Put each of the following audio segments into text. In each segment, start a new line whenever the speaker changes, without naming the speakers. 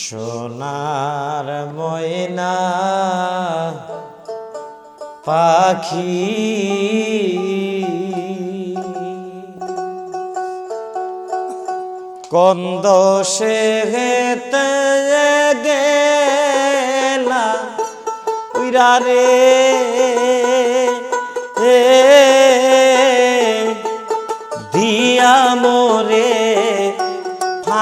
সোনার ময়না পাখি। কন্দ সে গেলা উইরা রে।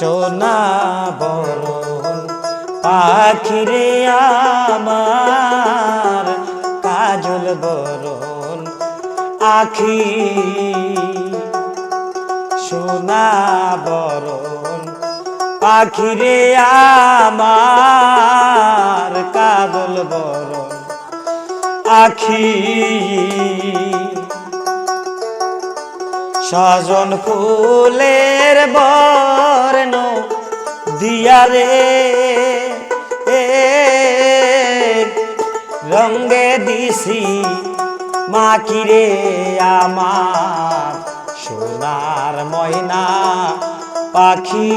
সোনা বরণ পাখিরে আমার কাজল বরণ আখি সোনা বরণ পাখিরে আমার কাজল বরণ আখি সজন ফুলের বর্ণ দিয়ারে এ রঙ্গে দিছি মাকিরে আমার সোনার ময়না পাখি।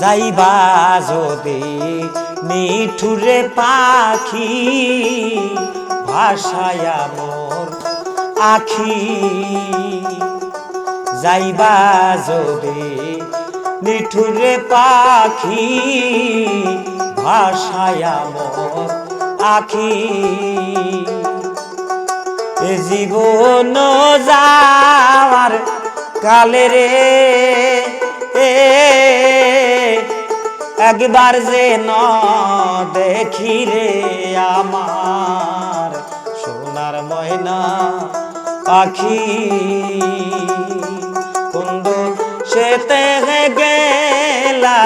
যাইবা যদি মিঠুরে পাখি ভাষায়া মোর আখি। যাইবা যদি মিঠুরে পাখি ভাষায়া মোর আখি। এ জীবন যাওয়ার কালে রে, এ একবার ন দেখি রে আমার সোনার ময়না পাখি। কুন্দ সেতে গেলা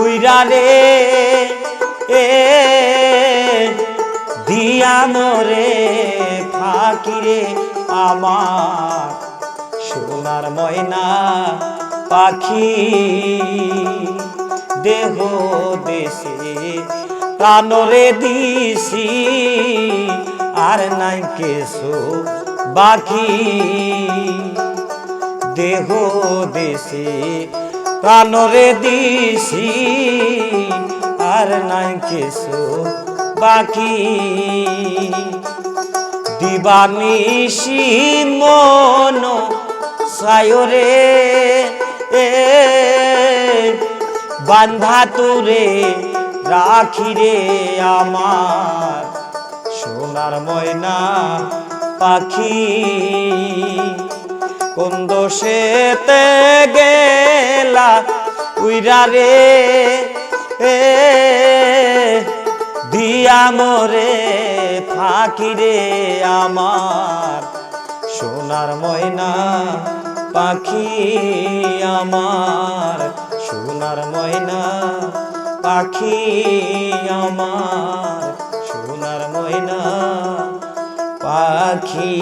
উইরা রে, এ দিয়া মোরে ফাকিরে আমার সোনার ময়না পাখি। দেহ দেশে প্রাণরে দিছি আর নাই কেসো বাকি। দেহ দেশে প্রাণরে দিছি আর নাই কেসো বাকি। দিবানিশি মন সায়রে, এ বান্ধা তুরে রাখি রে আমার। সোনার ময়না পাখি, কোন দোষেতে গেলা উইরা রে? এ, দিয়া মোরে ফাঁকি রে আমার। সোনার ময়না পাখি আমার। সোনার ময়না পাখি আমার সোনার ময়না পাখি